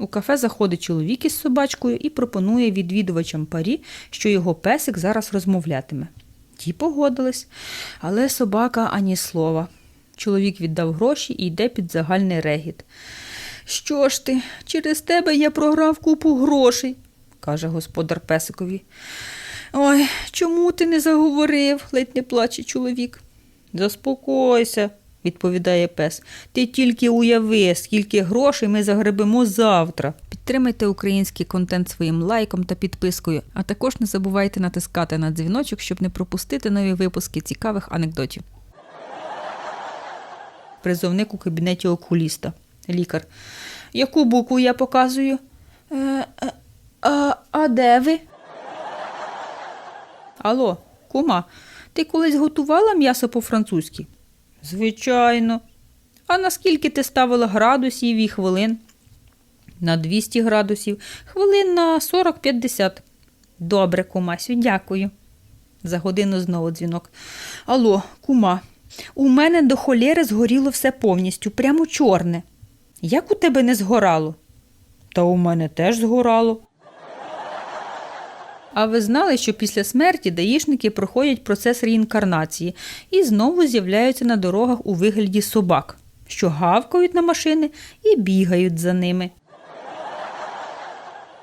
У кафе заходить чоловік із собачкою і пропонує відвідувачам парі, що його песик зараз розмовлятиме. Ті погодились, але собака ані слова. Чоловік віддав гроші і йде під загальний регіт. Що ж ти, через тебе я програв купу грошей, каже господар песикові. Ой, чому ти не заговорив? ледь не плаче чоловік. Заспокойся, відповідає пес. Ти тільки уяви, скільки грошей ми загребемо завтра. Підтримайте український контент своїм лайком та підпискою, а також не забувайте натискати на дзвіночок, щоб не пропустити нові випуски цікавих анекдотів. Призовник у кабінеті окуліста. Лікар. Яку букву я показую? Е, е, а, а де ви? Алло, кума, ти колись готувала м'ясо по-французьки? Звичайно. А наскільки ти ставила градусів і хвилин? На 200 градусів, хвилин на 40-50. Добре, кумасю, дякую. За годину знову дзвінок. Алло, кума, у мене до холєри згоріло все повністю, прямо чорне. Як у тебе не згорало? Та у мене теж згорало. А ви знали, що після смерті даїшники проходять процес реінкарнації і знову з'являються на дорогах у вигляді собак, що гавкають на машини і бігають за ними.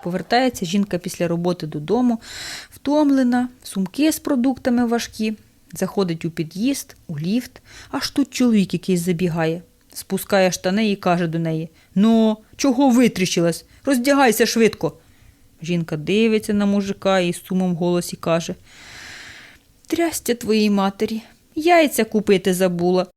Повертається жінка після роботи додому, втомлена, сумки з продуктами важкі. Заходить у під'їзд, у ліфт, аж тут чоловік якийсь забігає. Спускає штани і каже до неї: Ну, чого витріщилась? Роздягайся швидко. Жінка дивиться на мужика і з сумом в голосі каже: Трястя твоїй матері, яйця купити забула.